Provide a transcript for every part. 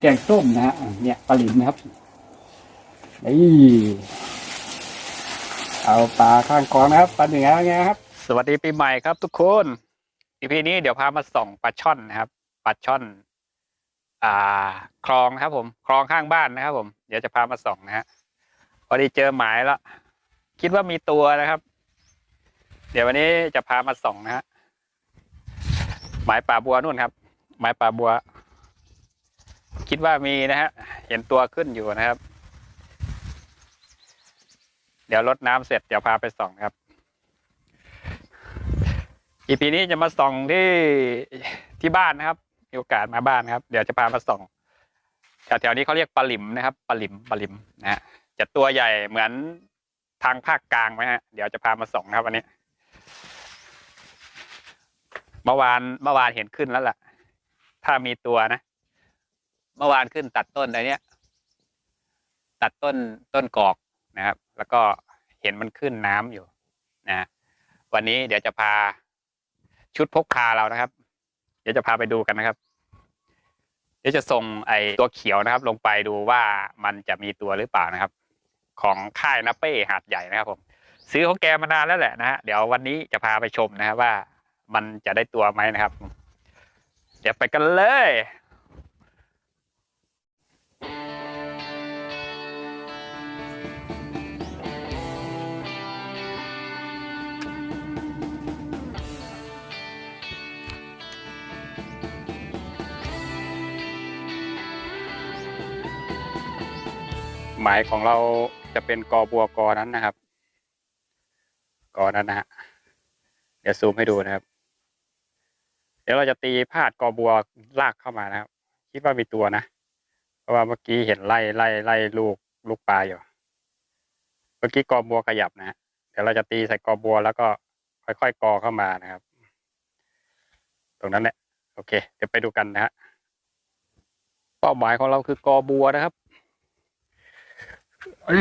แกงส้มนะฮะเนี่ยปลาหลิมนะครับนี่เอาปลาข้างกองนะครับปลาเหนือไงครับ สวัสดีปีใหม่ครับ ทุกคนอีพีนี้เดี๋ยวพามาส่องปลาช่อนนะครับปลาช่อน อ่า คลองนะครับ ผม คลองข้างบ้านนะครับ ผมเดี๋ยวจะพามาส่องนะฮะพอดีเจอหมายแล้วคิดว่ามีตัวนะครับ เดี๋ยววันนี้จะพามาส่องนะฮะหมายป่าบัวนู่นครับ หมายป่าบัว คิดว่ามีนะฮะ เห็นตัวขึ้นอยู่นะครับ เดี๋ยวรดน้ำเสร็จเดี๋ยวพาไปส่องครับ อีพีนี้จะมาส่องที่ที่บ้านนะครับมีโอกาสมาบ้านครับ เดี๋ยวจะพามาส่องแถวๆนี้เขาเรียกปลาหลิมนะครับปลาหลิมปลาหลิมนะฮะจะตัวใหญ่เหมือนทางภาคกลางไหมฮะ เดี๋ยวจะพามาส่องนะครับวันนี้ เมื่อวานเมื่อวานเห็นขึ้นแล้วล่ะ ถ้ามีตัวนะ เมื่อวานขึ้นตัดต้นอะไรเนี้ย ตัดต้นต้นกอกนะครับ แล้วก็เห็นมันขึ้นน้ำอยู่นะ วันนี้เดี๋ยวจะพาชุดพกพาเรานะครับ เดี๋ยวจะพาไปดูกันนะครับ เดี๋ยวจะส่งไอตัวเขียวนะครับ ลงไปดูว่ามันจะมีตัวหรือเปล่านะครับ ของค่ายนาเป้หาดใหญ่นะครับ ผม ซื้อของแกมานานแล้วแหละนะฮะเดี๋ยววันนี้จะพาไปชมนะครับว่ามันจะได้ตัวไหมนะครับ เดี๋ยวไปกันเลย หมายของเราจะเป็นกอบัวกอนั้นนะครับ กอนั้นนะฮะเดี๋ยวซูมให้ดูนะครับ เดี๋ยวเราจะตีพาดกอบัวลากเข้ามานะครับ คิดว่ามีตัวนะ เพราะว่าเมื่อกี้เห็นไล่ไล่ไล่ลูกลูกปลาอยู่ เมื่อกี้กอบัวขยับนะฮะเดี๋ยวเราจะตีใส่กอบัวแล้วก็ค่อยๆกอเข้ามานะครับ ตรงนั้นแหละ โอเค เดี๋ยวไปดูกันนะฮะเป้าหมายของเราคือกอบัวนะครับ เอ้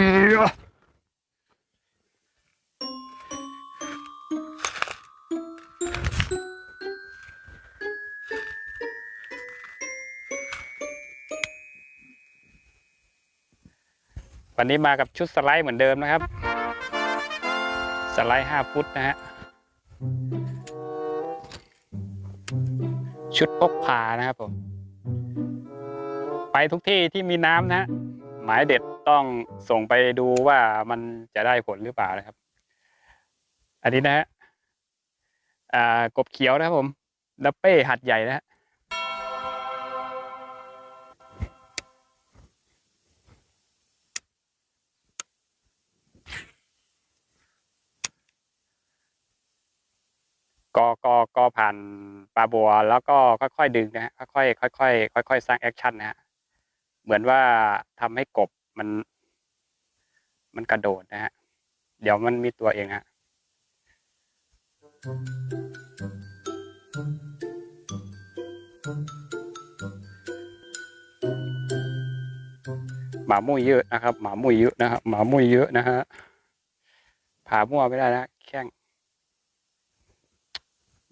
วันนี้มากับชุดสไลด์เหมือนเดิมนะครับ สไลด์ห้าฟุตนะฮะ ชุดพกพานะครับผม ไปทุกที่ที่มีน้ำนะฮะ หมายเด็ดต้องส่งไปดูว่ามันจะได้ผลหรือเปล่านะครับ อันนี้นะฮะอ่ากบเขียวนะครับผมดับเป้หัดใหญ่นะฮะก็ก็ก็ผ่านปลาบัว แล้วก็ค่อยๆดึงนะฮะค่อยๆค่อยๆค่อยๆสร้างแอคชั่นนะฮะ เหมือนว่าทำให้กบมัน มันกระโดดนะฮะ เดี๋ยวมันมีตัวเองฮะหมามุ้ยเยอะนะครับ หมามุ้ยเยอะนะครับหมามุ้ยเยอะนะฮะผ่ามั่วไม่ได้นะแข้ง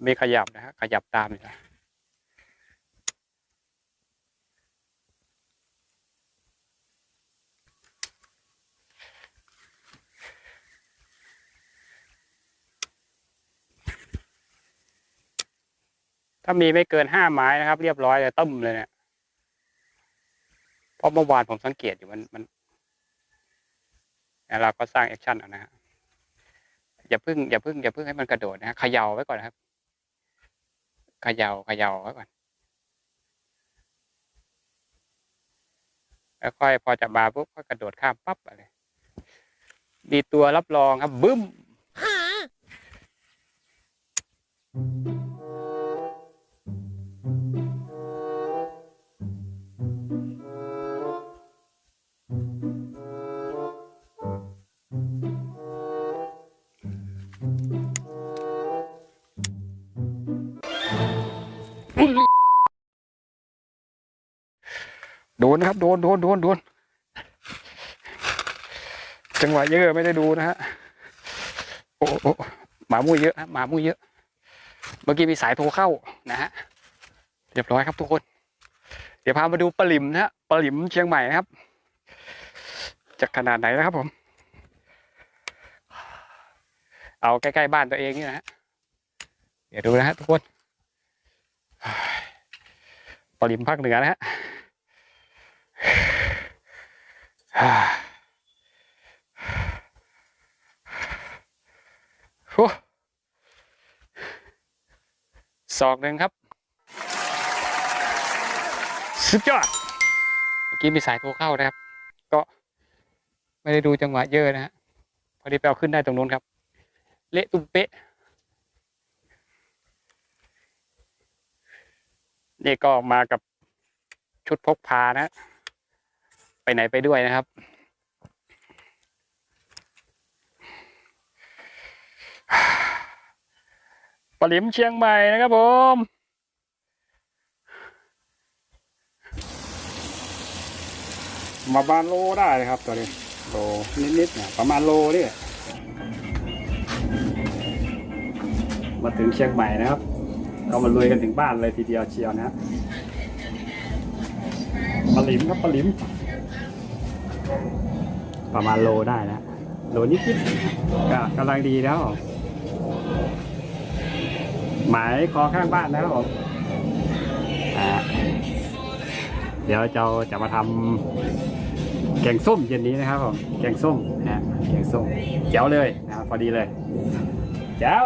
ไม่ขยับนะฮะขยับตามเลยนะ ถ้ามีไม่เกินห้าไม้นะครับ เรียบร้อยเลยต้มเลยเนี่ยเพราะเมื่อวานผมสังเกตอยู่มันมันเราก็สร้างแอคชั่นเอานะฮะอย่าเพึ่งอย่าเพึ่งอย่าเพึ่งให้มันกระโดดนะฮะเขย่าไว้ก่อนนะครับเขย่าเขย่าไว้ก่อนแล้วค่อยพอจะมาปุ๊บก็กระโดดข้ามปั๊บอะไรมีตัวรับรองครับบึ้ม นนะครับ โดนโดนโดนโดนจังหวะเยอะไม่ได้ดูนะฮะโอ้โอหมามุ้ยเยอะฮะหมามุ้ยเยอะ เมื่อกี้มีสายโทรเข้านะฮะเรียบร้อยครับทุกคน เดี๋ยวพามาดูปลาลิมนะฮะปลาลิมเชียงใหม่นะครับจะขนาดไหนนะครับผม เอาใกล้ๆบ้านตัวเองนี่นะฮะเดี๋ยวดูนะฮะทุกคนปลาลิมภาคเหนือนะฮะ โอ้ศอกหนึ่งครับ สุดยอด เมื่อกี้มีสายโทรเข้านะครับ ก็ไม่ได้ดูจังหวะเยอะนะฮะ พอดีไปเอาขึ้นได้ตรงนู้นครับ เละตุ้มเป๊ะนี่ก็มากับชุดพกพานะ ไปไหนไปด้วยนะครับ ปลิมเชียงใหม่นะครับผม มาบานโลได้เลยครับตัวนี้ โลนิดๆเนี่ยประมาณโลนี่มาถึงเชียงใหม่นะครับ เรามาลุยกันถึงบ้านเลยทีเดียวเชียวนะฮะปลาหลิมครับปลาลิม ประมาณโลได้นะ โลนิดๆก็กำลังดีแล้วหมายคอข้างบ้านนะครับผมเดี๋ยวเราจะมาทำแกงส้มเย็นนี้นะครับผม แกงส้มนะแกงส้มแจ๋วเลยนะพอดีเลยแจ๋ว